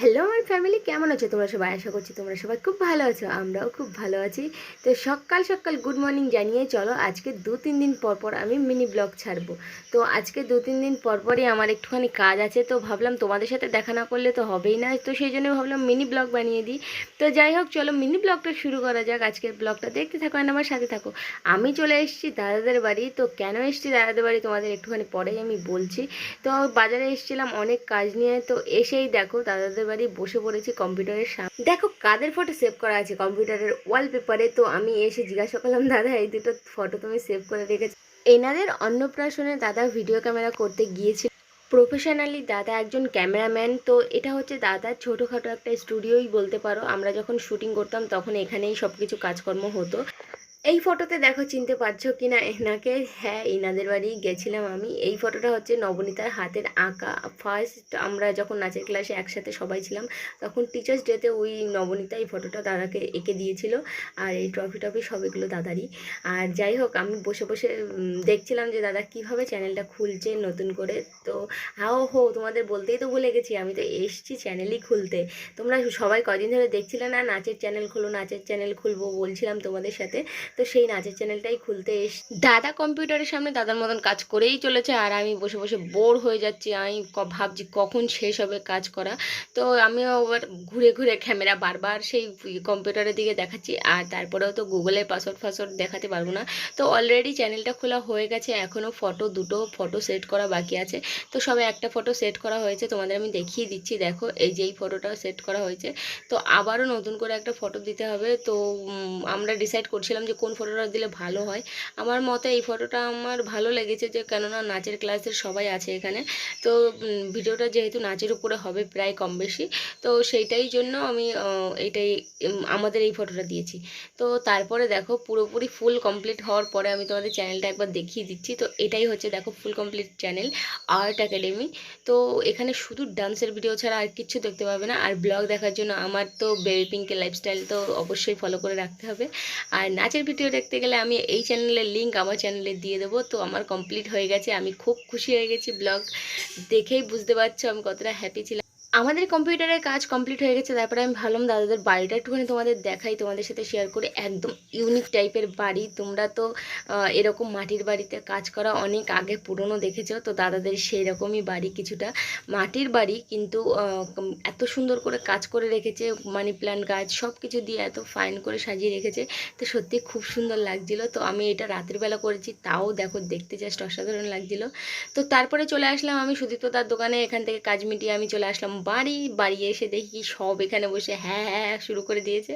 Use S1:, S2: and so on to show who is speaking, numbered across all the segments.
S1: Hello আমার family কেমন আছো? তোমরা সবাই? আশা করছি তোমরা সবাই খুব ভালো আছো, আমরাও খুব ভালো আছি। তো সকাল সকাল গুড মর্নিং জানিয়ে চলো, আজকে দু তিন দিন পর পর আমি মিনি ব্লগ ছাড়বো। তো আজকে দু তিন দিন পর পরই আমার একটুখানি কাজ আছে, তো ভাবলাম তোমাদের সাথে দেখা না করলে তো হবেই না, তো সেই জন্য ভাবলাম মিনি ব্লগ বানিয়ে দিই। তো যাই হোক, চলো মিনি ব্লগটা শুরু করা যাক। আজকের ব্লগটা দেখতে থাকো আর আমার সাথে থাকো। আমি চলে এসেছি দাদাদের বাড়ি, তো কেন এসেছি দাদাদের বাড়ি তোমাদের একটুখানি পরেই আমি বলছি। তো বাজারে এসেছিলাম অনেক কাজ নিয়ে, তো এসেই দেখো দাদাদের বাড়ি বসে পড়েছি কম্পিউটারের সামনে দেখো কাদের ফটো সেভ করা আছে? কম্পিউটারের ওয়ালপেপারে তো আমি এসে জিজ্ঞাসা করলাম, দাদা, এই দুটো ফটো তুমি সেভ করে রেখেছো এনাদের অন্নপ্রাশনে দাদা ভিডিও ক্যামেরা করতে গিয়েছিল। প্রফেশনালি দাদা একজন ক্যামেরাম্যান তো এটা হচ্ছে দাদার ছোটোখাটো একটা স্টুডিওই বলতে পারো। আমরা যখন শুটিং করতাম, তখন এখানেই সব কিছু কাজকর্ম হতো। এই ফটোতে দেখো চিনতে পারছ কি না এনাকে? হ্যাঁ ইনাদের বাড়ি গেছিলাম আমি। এই ফটোটা হচ্ছে নবনীতার হাতের আঁকা। ফার্স্ট আমরা যখন নাচের ক্লাসে একসাথে সবাই ছিলাম, তখন টিচার্স ডেতে ওই নবনীতা এই ফটোটা দাদাকে এঁকে দিয়েছিল। আর এই ট্রফি টফি সব এগুলো দাদারই। আর যাই হোক, আমি বসে বসে দেখছিলাম যে দাদা কীভাবে চ্যানেলটা খুলছে নতুন করে। তো হাও হো তোমাদের বলতেই তো ভুলে গেছি, আমি তো এসছি চ্যানেলই খুলতে। তোমরা সবাই কদিন ধরে দেখছিলে না, নাচের চ্যানেল খুলো, নাচের চ্যানেল খুলবো বলছিলাম তোমাদের সাথে। তো সেই নাচের চ্যানেলটাই খুলতে এস দাদা কম্পিউটারের সামনে দাদার মতন কাজ করেই চলেছে আর আমি বসে বসে বোর হয়ে যাচ্ছি। আমি ভাবছি কখন শেষ হবে কাজ করা। তো আমিও আবার ঘুরে ঘুরে ক্যামেরা বারবার সেই কম্পিউটারের দিকে দেখাচ্ছি। আর তারপরেও তো গুগলের পাসওয়ার্ড ফাসওয়ার্ড দেখাতে পারব না। তো অলরেডি চ্যানেলটা খোলা হয়ে গেছে। এখনও ফটো দুটো ফটো সেট করা বাকি আছে। তো সবে একটা ফটো সেট করা হয়েছে। তোমাদের আমি দেখিয়ে দিচ্ছি। দেখো, এই যে এই ফটোটা সেট করা হয়েছে। তো আবারও নতুন করে একটা ফটো দিতে হবে। তো আমরা ডিসাইড করছিলাম যে কোন ফটোটা দিলে ভালো হয়। আমার মতে এই ফটোটা আমার ভালো লেগেছে যে কেননা নাচের ক্লাসের সবাই আছে এখানে। তো ভিডিওটা যেহেতু নাচের উপরে হবে প্রায় কম বেশি তো সেইটাই জন্য আমি আহ, এইটাই আমাদের এই ফটোটা দিয়েছি। তো তারপরে দেখো পুরোপুরি ফুল কমপ্লিট হওয়ার পরে আমি তোমাদের চ্যানেলটা একবার দেখিয়ে দিচ্ছি। তো এটাই হচ্ছে দেখো full complete channel art academy তো এখানে শুধু ডান্সের ভিডিও ছাড়া আর কিছু দেখতে পাবে না। আর ব্লগ দেখার জন্য আমার তো বেবি পিঙ্কের লাইফস্টাইল তো অবশ্যই ফলো করে রাখতে হবে। আর নাচের ভিডিও দেখতে গেলে আমি এই চ্যানেলের লিঙ্ক আমার চ্যানেলে দিয়ে দেবো। তো আমার কমপ্লিট হয়ে গেছে। আমি খুব খুশি হয়ে গেছি ব্লগ দেখেই বুঝতে পারছ আমি কতটা হ্যাপি ছিলাম। আমাদের কম্পিউটারের কাজ কমপ্লিট হয়ে গেছে, তারপরে আমি ভাবলাম দাদাদের বাড়িটা একটুখানি তোমাদের দেখাই, তোমাদের সাথে শেয়ার করে। একদম ইউনিক টাইপের বাড়ি। তোমরা তো এরকম মাটির বাড়িতে কাজ করা অনেক আগে পুরনো দেখেছ, তো দাদাদের সেই রকমই বাড়ি, কিছুটা মাটির বাড়ি, কিন্তু এত সুন্দর করে কাজ করে রেখেছে মানি প্ল্যান্ট গাছ সব কিছু দিয়ে এত ফাইন করে সাজিয়ে রেখেছে, তো সত্যি খুব সুন্দর লাগছিল। তো আমি এটা রাতের বেলা করেছি, তাও দেখো দেখতে জাস্ট অসাধারণ লাগছিল। তো তারপরে চলে আসলাম আমি সুদীপ্ত তার দোকানে, এখান থেকে কাজ মিটিয়ে আমি চলে আসলাম বাড়ি বাড়ি এসে দেখি সব এখানে বসে হ্যাঁ হ্যাঁ হ্যাঁ শুরু করে দিয়েছে।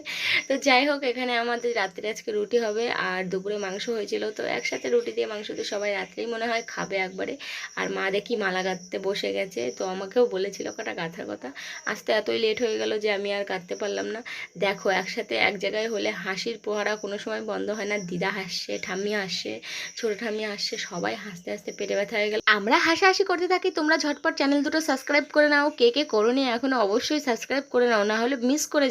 S1: তো যাই হোক, এখানে আমাদের রাত্রে আজকে রুটি হবে আর দুপুরে মাংস হয়েছিল। তো একসাথে রুটি দিয়ে মাংস দিয়ে সবাই রাত্রেই মনে হয় খাবে একবারে। আর মা দেখি মালা গাঁথতে বসে গেছে। তো আমাকেও বলেছিল কটা গাঁথার কথা। আসতে এতই লেট হয়ে গেল যে আমি আর কাঁদতে পারলাম না। দেখো, একসাথে এক জায়গায় হলে হাসির পোহারা কোনো সময় বন্ধ হয় না। দিদা হাসছে, ঠাম্মি হাসছে, ছোটো ঠাম্মি হাসছে, সবাই হাসতে হাসতে পেটে ব্যথা হয়ে গেল। আমরা হাসাহাসি করতে থাকি। তোমরা ঝটপট চ্যানেল দুটো সাবস্ক্রাইব করে নাও। কে কে করোনি এখনও অবশ্যই সাবস্ক্রাইব করে নাও না হলে মিস করে